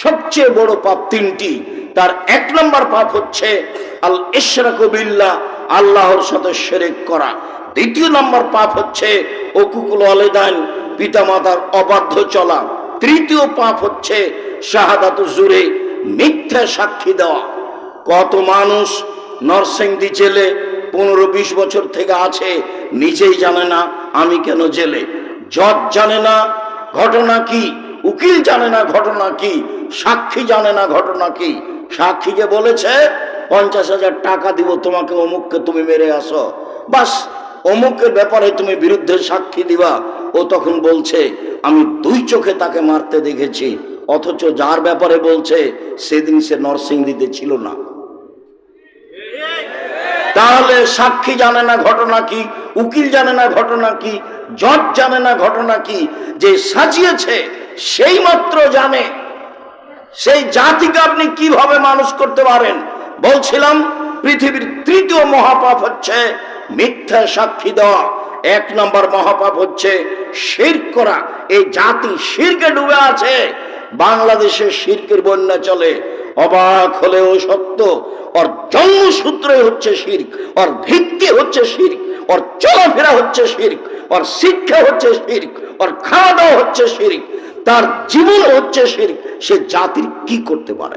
সবচেয়ে বড় পাপ তিনটি। তার এক নম্বর পাপ হচ্ছে আল ইশরাকুবিল্লা আল্লাহর সাথে শিরিক করা। দ্বিতীয় নম্বর পাপ হচ্ছে অকুকুল আলেদান পিতামাতার অবাধ্য চলা। তৃতীয় পাপ হচ্ছে শাহাদাত জুড়ে মিথ্যা সাক্ষী দেওয়া। কত মানুষ নরসিংদী জেলে পনেরো বিশ বছর থেকে আছে, নিজেই জানে না আমি কেন জেলে। জজ জানে না ঘটনা কি, উকিল জানে না ঘটনা কি সাক্ষী জানে না ঘটনা কি? সাক্ষী যে বলেছে, পঞ্চাশ হাজার টাকা দিব তোমাকে, অমুককে তুমি মেরে আসো। বাস, অমুকের ব্যাপারে তুমি বিরুদ্ধে সাক্ষী দিবা। ও তখন বলছে, আমি দুই চোখে তাকে মারতে দেখেছি, অথচ যার ব্যাপারে বলছে, সেদিন সে নরসিংদীতে ছিল না। তাহলে সাক্ষী জানে না ঘটনা কি, উকিল জানে না ঘটনা কি, জজ জানে না ঘটনা কি, যে সাজিয়েছে সেই মাত্র জানে। সেই জাতিকে আপনি কীভাবে মানুষ করতে পারেন? বলছিলাম, পৃথিবীর তৃতীয় মহাপাপ হচ্ছে মিথ্যা সাক্ষী দেওয়া। এক নম্বর মহাপাপ হচ্ছে শির করা। এই জাতি শিরকে ডুবে আছে। বাংলাদেশে শিরকের বন্যা চলে। অবাক হলেও সত্য, ওর জন্মসূত্রে হচ্ছে শির্ক ওর ভিত্তি হচ্ছে শির্ক ওর চলাফেরা হচ্ছে শির্ক ওর শিক্ষা হচ্ছে শির্ক ওর খাওয়া দাওয়া হচ্ছে শির্ক তার জীবন হচ্ছে শির্ক সে জাতির কি করতে পারে?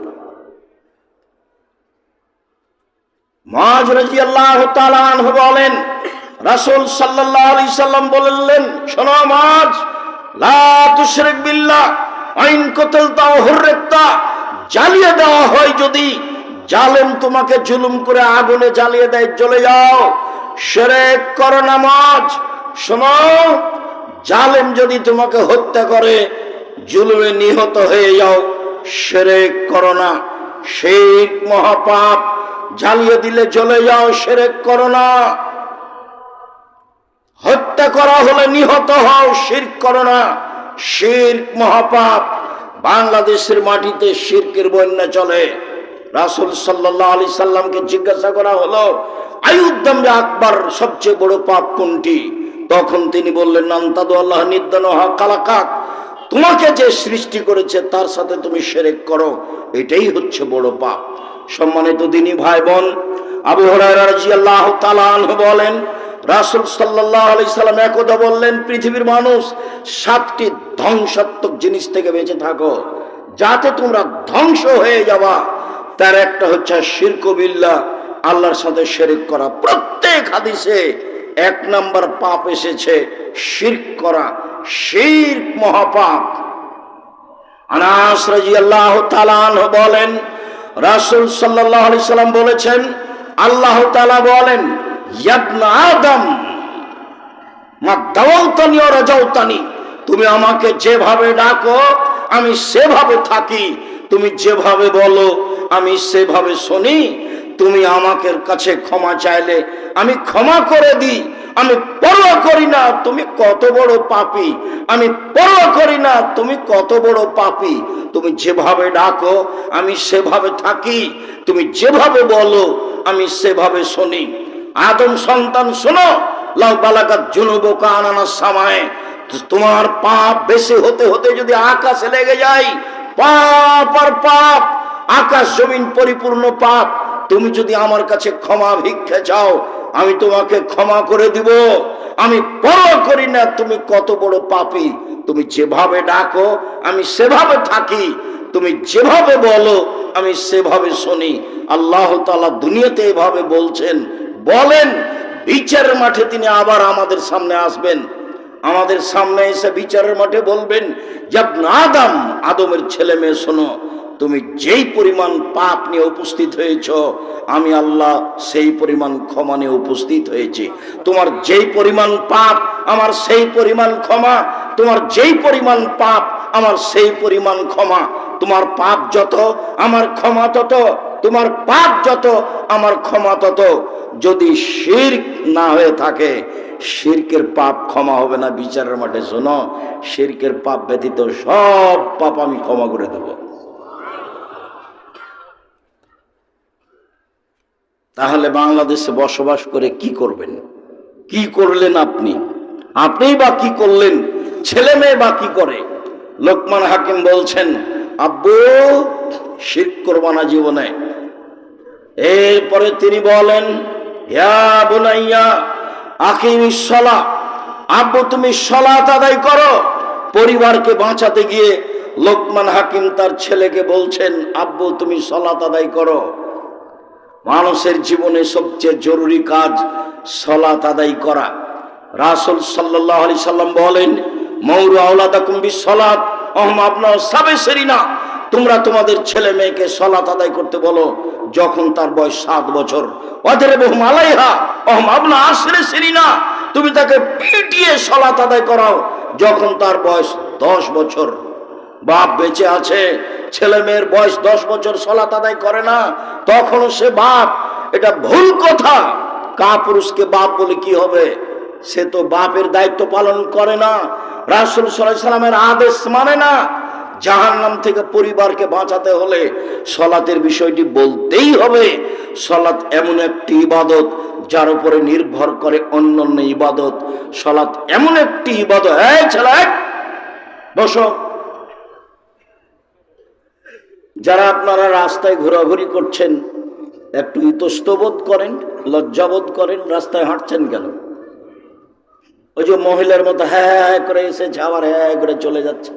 মাজ রাজি বলেন, রাসূল সাল্লাল্লাহু আলাইহি সাল্লাম বললেন, শোনো মাজ লা তুশরিক বিল্লাহ, আইন কতলতা হুররিতা জ্বালিয়ে দেওয়া হয় যদি জালেম তোমাকে জুলুম করে আগুনে জ্বালিয়ে দেয় চলে যাও। শিরক করো না মাজ শোনো, জালেম যদি তোমাকে হত্যা করে জুলুমে নিহত হয়ে যাও। শিরক করো না। শিরক মহাপাপ জ্বালিয়ে দিলে চলে যাও সেরেক করো না। হত্যা করা হলে নিহত হও, শির করো না। শির, মহাপাপ বাংলাদেশের মাটিতে শিরকের বন্যা চলে। রাসুল সাল্লাহ আলি সাল্লামকে জিজ্ঞাসা করা হলো আয়ুদ্দাম আকবর সবচেয়ে বড় পাপ কোনটি? তখন তিনি বললেন নান্তাদু আল্লাহ নিদান কালাকাক তোমাকে যে সৃষ্টি করেছে, তার সাথে তুমি সেরেক করো। এটাই হচ্ছে বড় পাপ। সম্মানিত দিনী ভাই বোন আবু হরাজি আল্লাহ বলেন, রাসুল সাল্লাহ আলি সাল্লাম একদা বললেন, পৃথিবীর মানুষ সাতটি ধ্বংসাত্মক জিনিস থেকে বেঁচে থাকো। যাতে তোমরা ধ্বংস হয়ে যাবা। তার একটা হচ্ছে শিরকবিল্লা আল্লাহর সাথে শেরিক করা। প্রত্যেক হাদিসে এক নাম্বার পাপ এসেছে, শির্ক করা। শির মহাপাপ। আনাস রাজি আল্লাহ বলেন, রাসুল সাল্লাহ আলি সাল্লাম বলেছেন, আল্লাহ তালা বলেন আদম, মা দাওয়াতানি ও রাজাউতানি, তুমি আমাকে যেভাবে ডাকো, আমি সেভাবে থাকি। তুমি যেভাবে বলো, আমি সেভাবে শুনি। তুমি আমাকে কাছে ক্ষমা চাইলে আমি ক্ষমা করে দিই। আমি পরোয়া করি না, তুমি কত বড় পাপি। আমি পরোয়া করি না, তুমি কত বড় পাপি। তুমি যেভাবে ডাকো, আমি সেভাবে থাকি। তুমি যেভাবে বলো, আমি সেভাবে শুনি। আদম সন্তান, শোনো। লাউ বালাকাত জুনুব কানানা সামায়। তোমার পাপ বেশি হতে হতে যদি আকাশে লেগে যায়, পাপ আর পাপ, আকাশ জমিন পরিপূর্ণ পাপ। তুমি যদি আমার কাছে ক্ষমা ভিক্ষা চাও আমি তোমাকে ক্ষমা করে দিব। আমি পরোয়া করি না, তুমি কত বড় পাপি। তুমি যেভাবে ডাকো, আমি সেভাবে থাকি। তুমি যেভাবে বলো, আমি সেভাবে শুনি। আল্লাহ তালা দুনিয়াতে এভাবে বলছেন। বলেন, বিচারের মাঠে তিনি আবার আমাদের সামনে আসবেন। আমাদের সামনে এসে বিচারের মাঠে বলবেন যাব আদম, আদমের ছেলে মেয়ে, শোনো। তুমি যেই পরিমাণ পাপ নিয়ে উপস্থিত হয়েছ, আমি আল্লাহ সেই পরিমাণ ক্ষমা নিয়ে উপস্থিত হয়েছি। তোমার যেই পরিমাণ পাপ, আমার সেই পরিমাণ ক্ষমা। তোমার যেই পরিমাণ পাপ, আমার সেই পরিমাণ ক্ষমা। তোমার পাপ যত, আমার ক্ষমা তত। তোমার পাপ যত, আমার ক্ষমা তত। যদি শির্ক না হয়ে থাকে, শিরকের পাপ ক্ষমা হবে না, বিচারের মাঠে শোনো, শিরকের পাপ ব্যতীত সব পাপ আমি ক্ষমা করে দেব। তাহলে বাংলাদেশে বসবাস করে কি করবেন? কি করলেন আপনি? আপনিই বা কি করলেন? ছেলে মেয়ে বা কি করে? লোকমান হাকিম বলছেন, আব্বু, শির করব না জীবনে। এরপরে তিনি বলেন সলা আব্বু, তুমি সলাত আদায় করো। পরিবারকে বাঁচাতে গিয়ে লোকমান হাকিম তার ছেলেকে বলছেন, আব্বু, তুমি সলাত আদায় করো। মানুষের জীবনে সবচেয়ে জরুরি কাজ সলাত আদায় করা। রাসুল সাল্লাহ আলি সাল্লাম বলেন, মৌরু আউলাদাকুম বিসলাত অহম, আপনার সাবে সেরিনা তোমরা তোমাদের ছেলে মেয়েকে সলাত আদায় করতে বলো, যখন তার বয়স সাত বছর। ওদের বহু মালাইহা অহম আপনা আসরে সেরিনা তুমি তাকে পিটিয়ে সলাত আদায় করাও, যখন তার বয়স দশ বছর। বাপ বেঁচে আছে, ছেলে মেয়ের বয়স দশ বছর সলাত আদায় করে না, তখনও সে বাপ, এটা ভুল কথা। কা পুরুষকে বাপ বলে কি হবে? সে তো বাপের দায়িত্ব পালন করে না, রাসুল সাল্লামের আদেশ মানে না। জাহান নাম থেকে পরিবারকে বাঁচাতে হলে সলাতের বিষয়টি বলতেই হবে। সলাৎ এমন একটি ইবাদত, যার উপরে নির্ভর করে অন্যান্য ইবাদত। সলাৎ এমন একটি ইবাদত হ্যাঁ ছেলে, বসো। যারা আপনারা রাস্তায় ঘোরাঘুরি করছেন, একটু ইতস্তবোধ করেন, লজ্জাবোধ করেন, রাস্তায় হাঁটছেন কেন? ওই যে মহিলার মতো হ্যাঁ হ্যাঁ হ্যাঁ করে এসেছে হ্যাঁ হ্যাঁ করে চলে যাচ্ছে।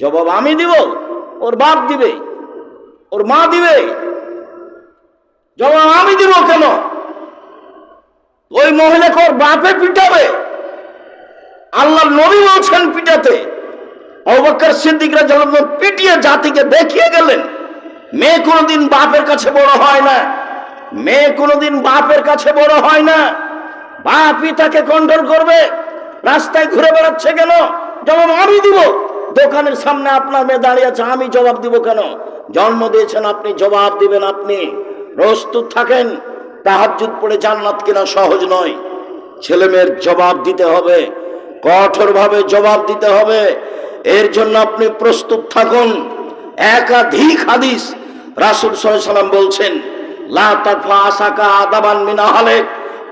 জবাব আমি দিব, ওর বাপ দিবে, ওর মা দিবে। জবাব আমি দিব কেন? ওই মহিলাকে ওর বাপে পিটাবে। আল্লাহ নবী বলছেন পিটাতে। অবাক্কর সিদ্দিকরা যখন পিটিয়ে জাতিকে দেখিয়ে গেলেন, মেয়ে কোনোদিন বাপের কাছে বড় হয় না, মেয়ে কোনোদিন বাপের কাছে বড় হয় না। বাপই তাকে কন্ট্রোল করবে, রাস্তায় ঘুরে বেড়াচ্ছে কেন? জবাব আমি দিব। দোকানের সামনে আপনার মেয়ে দাঁড়িয়ে আছে, আমি জবাব দিব কেন? জন্ম দিয়েছেন আপনি, জবাব দিবেন আপনি। প্রস্তুত থাকেন তাহাজুদ পড়ে জান্নাত কিনা সহজ নয়। ছেলে মেয়ের জবাব দিতে হবে, কঠোরভাবে জবাব দিতে হবে। এর জন্য আপনি প্রস্তুত থাকুন। একাধিক হাদিস রাসুল সাল্লাম বলছেন, লা তাকফা আসাকা আদাবান মিনা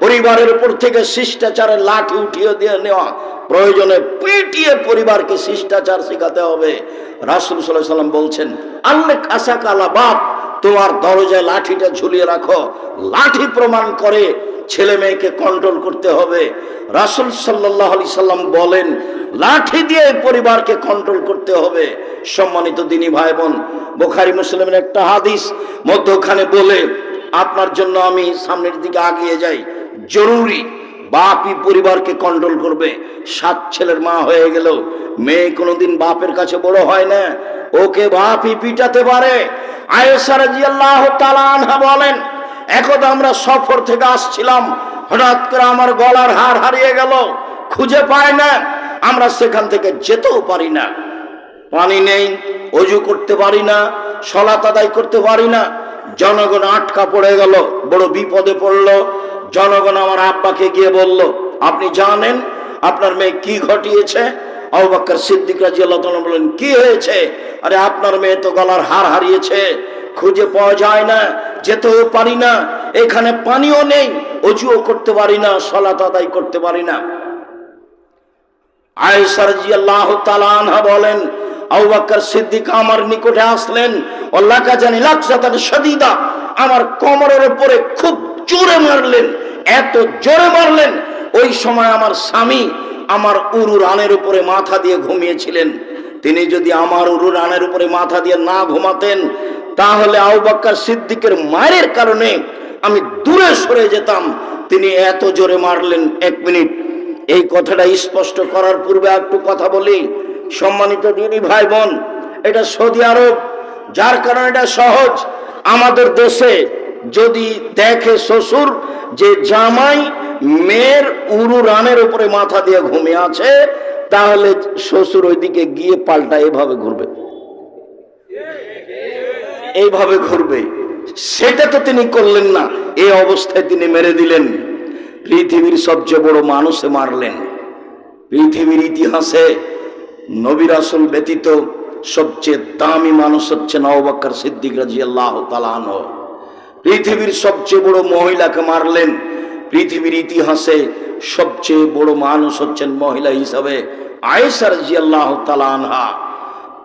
পরিবারের উপর থেকে শিষ্টাচারের লাঠি উঠিয়ে দিয়ে নেওয়া প্রয়োজনে পিটিয়ে পরিবারকে শিষ্টাচার শেখাতে হবে। রাসুল সাল্লাহ সাল্লাম বলছেন আল্লেখ আসাকা আলা বাপ, তোমার দরজায় লাঠিটা ঝুলিয়ে রাখো। লাঠি প্রমাণ করে ছেলে মেয়েকে কন্ট্রোল করতে হবে। রাসুল সাল্লাহ আলি সাল্লাম বলেন, লাঠি দিয়ে পরিবারকে কন্ট্রোল করতে হবে। সম্মানিত দিনী ভাই বোন বোখারি মুসলিমের একটা হাদিস, মধ্যখানে বলে, আপনার জন্য আমি সামনের দিকে আগিয়ে যাই। জরুরি, বাপই পরিবারকে কন্ট্রোল করবে। সাত ছেলের মা হয়ে গেল। মেয়ে কোনোদিন বাপের কাছে বড় হয় না। ওকে বাপই পিটাতে পারে। আয়েশা রাদিয়াল্লাহু তাআলা আনহা বলেন একদা আমরা সফর থেকে আসছিলাম, হঠাৎ করে আমার গলার হার হারিয়ে গেল, খুঁজে পায় না, আমরা সেখান থেকে যেতেও পারি না। পানি নেই, অজু করতে পারি না সলাত তাদাই করতে পারি না, জনগণ আটকা পড়ে গেল, বড় বিপদে পড়ল, জনগণ আমার আব্বাকে গিয়ে বলল, আপনি জানেন আপনার মেয়ে কি ঘটিয়েছে? আবাক্কর সিদ্দিক রাজি আল্লাহ বললেন, কি হয়েছে? আরে, আপনার মেয়ে তো গলার হার হারিয়েছে, খুঁজে পাওয়া যায় না যেতেও পারি না, এখানে পানিও নেই, অজুও করতে পারি না, সলাত আদায় করতে পারি না। আয়েশা রাদিয়াল্লাহু তাআলা আনহা বলেন, আবু বকর সিদ্দিক আমার নিকটে আসলেন, আল্লাহ কা জানি শাদীদা, আমার কোমরের উপরে খুব জোরে মারলেন, এত জোরে মারলেন, ওই সময় আমার স্বামী আমার উরু রানের উপরে মাথা দিয়ে ঘুমিয়েছিলেন। তিনি যদি আমার উরু রানের উপরে মাথা দিয়ে না ঘুমাতেন তাহলে আবু বকর সিদ্দিকের মায়ের কারণে আমি দূরে সরে যেতাম। তিনি এত জোরে মারলেন, এক মিনিট। এই কথাটা স্পষ্ট করার পূর্বে একটু কথা বলি। সম্মানিত দিনী ভাই বোন এটা সৌদি আরব, যার কারণে এটা সহজ। আমাদের দেশে যদি দেখে শ্বশুর যে জামাই মেয়ের উরু রানের উপরে মাথা দিয়ে ঘুমিয়ে আছে, তাহলে শ্বশুর ওইদিকে গিয়ে পাল্টা এভাবে ঘুরবে। এইভাবে ঘুরবে। সেটা তো তিনি করলেন না। এই অবস্থায় তিনি মেরে দিলেন। পৃথিবীর সবচেয়ে বড় মানুষে মারলেন। পৃথিবীর ইতিহাসে নবী রাসুল ব্যতীত সবচেয়ে দামি মানুষ হচ্ছে নবাক্কর সিদ্দিক রাজি আল্লাহ তালান পৃথিবীর সবচেয়ে বড় মহিলাকে মারলেন। পৃথিবীর ইতিহাসে সবচেয়ে বড় মানুষ হচ্ছেন মহিলা হিসাবে আয়েশা রাজি আল্লাহ তালানহা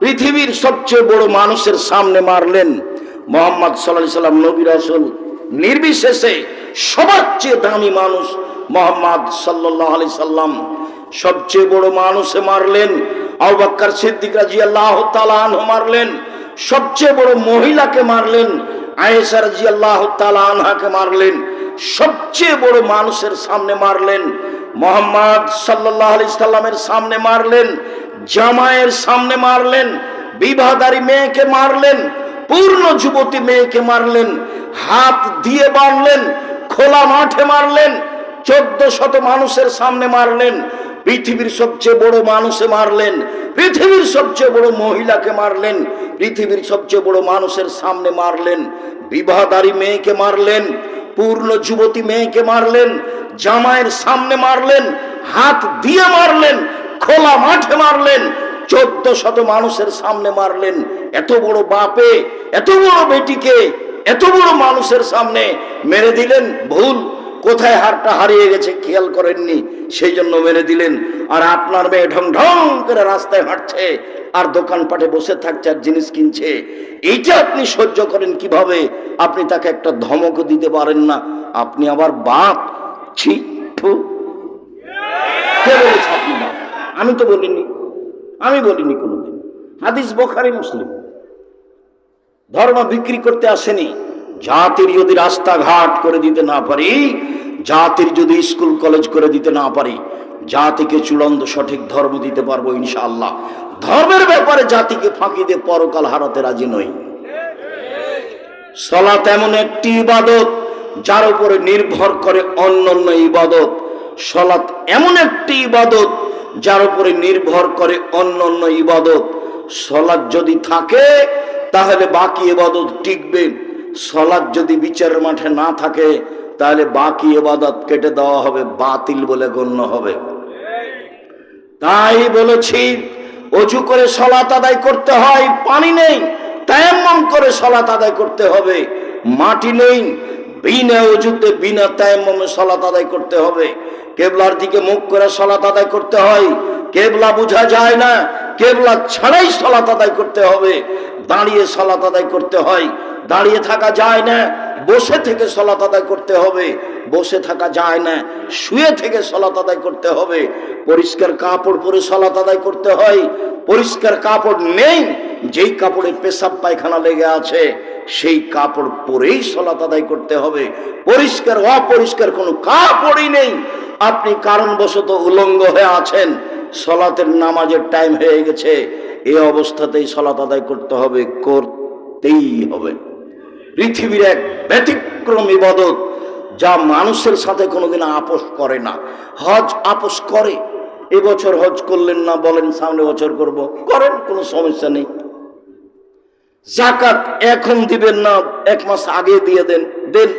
পৃথিবীর সবচেয়ে বড় মানুষের সামনে মারলেন মোহাম্মদ সাল্লাহ সাল্লাম, নবী রাসুল। নির্বিশেষে সবার চেয়ে দামি মানুষ মোহাম্মদ সাল্লাহ আলি সাল্লাম। সবচেয়ে বড় মানুষে মারলেন আবাক্কার সিদ্দিক রাজি আল্লাহ তালাহ মারলেন। সবচেয়ে বড় মহিলাকে মারলেন আয়েশা রাজি আল্লাহ তালাহাকে মারলেন। সবচেয়ে বড় মানুষের সামনে মারলেন মোহাম্মদ সাল্লাহ আলি সাল্লামের সামনে মারলেন জামায়ের সামনে মারলেন, বিবাহদারী মেয়েকে মারলেন, পূর্ণ যুবতী মেয়েকে মারলেন, হাত দিয়ে মারলেন খোলা মাঠে মারলেন, চোদ্দ শত মানুষের সামনে মারলেন, পৃথিবীর সবচেয়ে বড় মানুষে মারলেন, পৃথিবীর সবচেয়ে বড় মহিলাকে মারলেন, পৃথিবীর সবচেয়ে বড় মানুষের সামনে মারলেন, বিবাহদারী মেয়েকে মারলেন, পূর্ণ যুবতী মেয়েকে মারলেন, জামাইয়ের সামনে মারলেন, হাত দিয়ে মারলেন খোলা মাঠে মারলেন, চোদ্দ শত মানুষের সামনে মারলেন। এত বড় বাপে, এত বড় বেটিকে, এত বড় মানুষের সামনে মেরে দিলেন। ভুল, কোথায় হারটা হারিয়ে গেছে খেয়াল করেননি, সেই জন্য মেরে দিলেন। আর আপনার মেয়ে ঢং ঢং করে রাস্তায় হাঁটছে, আর দোকানপাটে বসে থাকছে আর জিনিস কিনছে। এইটা আপনি সহ্য করেন কীভাবে? আপনি তাকে একটা ধমক দিতে পারেন না। আপনি আবার বাপ, ছি। কে বলেছে আপনি? আমি তো বলিনি, আমি বলিনি কোনোদিন। হাদিস বোখারি, মুসলিম। ধর্ম বিক্রি করতে আসেনি, জাতির যদি রাস্তাঘাট করে দিতে না পারি, জাতির যদি স্কুল, কলেজ করে দিতে না পারি, জাতিকে চূড়ান্ত সঠিক ধর্ম দিতে পারব ইনশাআল্লাহ। ধর্মের ব্যাপারে জাতিকে ফাঁকি দিয়ে পরকাল হারাতে রাজি নই। সলাত এমন একটি ইবাদত, যার উপরে নির্ভর করে অন্যান্য ইবাদত। সলাত এমন একটি ইবাদত যার উপরে নির্ভর করে অন্যান্য ইবাদত। সলাৎ যদি থাকে, তাহলে বাকি ইবাদত টিকবে। সলাৎ যদি বিচারের মাঠে না থাকে, তাহলে বাকি ইবাদত কেটে দেওয়া হবে, বাতিল বলে গণ্য হবে। তাই বলেছি, অজু করে সলাত আদায় করতে হয়, পানি নেই, তায়াম্মম করে সলাত আদায় করতে হবে, মাটি নেই, বিনা অজুতে, বিনা তায়াম্মমে সলাত আদায় করতে হবে। কেবলার দিকে মুখ করে সলাত আদায় করতে হয়। কেবলা বোঝা যায় না, কেবলা ছাড়াই সলাত আদায় করতে হবে। দাঁড়িয়ে সলাত আদায় করতে হয়। দাঁড়িয়ে থাকা যায় না, বসে থেকে সলাত আদায় করতে হবে। বসে থাকা যায় না, শুয়ে থেকে সলাত আদায় করতে হবে। পরিষ্কার কাপড় পরে সলাত আদায় করতে হয়। পরিষ্কার কাপড় নেই, যেই কাপড়ে পেশাব পায়খানা লেগে আছে, সেই কাপড় পরেই সলাত আদায় করতে হবে। পরিষ্কার, অপরিষ্কার কোনো কাপড়ই নেই। আপনি কারণবশত উলঙ্গ হয়ে আছেন, সলাতের নামাজের টাইম হয়ে গেছে এই অবস্থাতেই সলাত আদায় করতে হবে, করতেই হবে। পৃথিবীর এক ব্যতিক্রম ইবাদত, যা মানুষের সাথে কোনোদিন আপোষ করে না। হজ আপোষ করে, এবছর হজ করলেন না বলেন, সামনে বছর করব, করেন, কোনো সমস্যা নেই। জাকাত এখন দিবেন না, এক মাস আগে দিয়ে দেন দেন।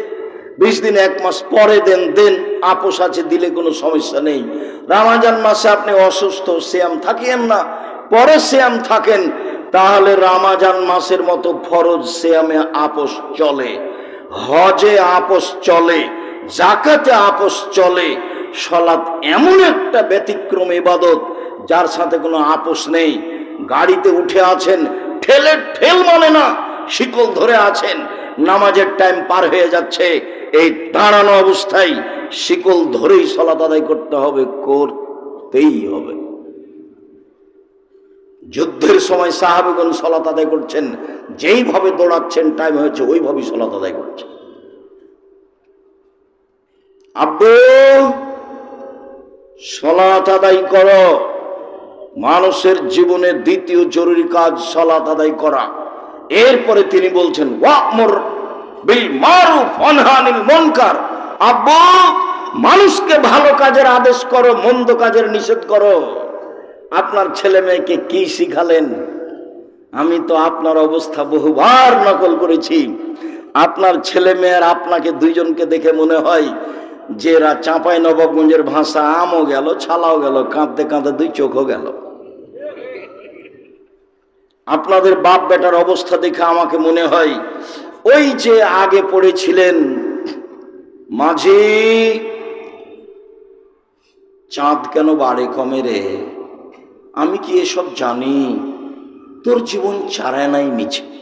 বিশ দিন, এক মাস পরে দেন দেন, আপোষ আছে, দিলে কোনো সমস্যা নেই। রামাজান মাসে আপনি অসুস্থ শ্যাম থাকিয়েন না। পরে শ্যাম থাকেন, তাহলে রামাজান মাসের মতো ফরজ শ্যামে আপোষ চলে। হজে আপোষ চলে জাকাতে আপোষ চলে। সলাৎ এমন একটা ব্যতিক্রম ইবাদত, যার সাথে কোনো আপোষ নেই। গাড়িতে উঠে আছেন, ঠেলে ঠেল মানে না, শিকল ধরে আছেন। নামাজের টাইম পার হয়ে যাচ্ছে। এই দাঁড়ানো অবস্থায় শিকল ধরেই সলাত আদায় করতে হবে, করতেই হবে। যুদ্ধের সময় সাহাবেগণ সলাত আদায় করছেন, যেইভাবে দৌড়াচ্ছেন টাইম হয়েছে ওইভাবেই সলাত আদায় করছেন আব্বু সলাত আদায় করো। মানুষের জীবনের দ্বিতীয় জরুরি কাজ সলাত আদায় করা। এরপরে তিনি বলছেন, ওয়ামর মারুফ মনকার। আব্বু, মানুষকে ভালো কাজের আদেশ করো, মন্দ কাজের নিষেধ করো। আপনার ছেলে মেয়েকে কি শিখালেন? আমি তো আপনার অবস্থা বহুবার নকল করেছি। আপনার ছেলে মেয়ের আপনাকে দুইজনকে দেখে মনে হয় যে এরা চাঁপাই নবাবগঞ্জের ভাষা আমও গেল, ছালাও গেল, কাঁদতে কাঁদতে দুই চোখও গেল। আপনাদের বাপ বেটার অবস্থা দেখে আমাকে মনে হয় ওই যে আগে পড়েছিলেন, মাঝি চাঁদ কেন বাড়ে কমে রে? আমি কি এসব জানি? তোর জীবন চারায় নাই মিছে।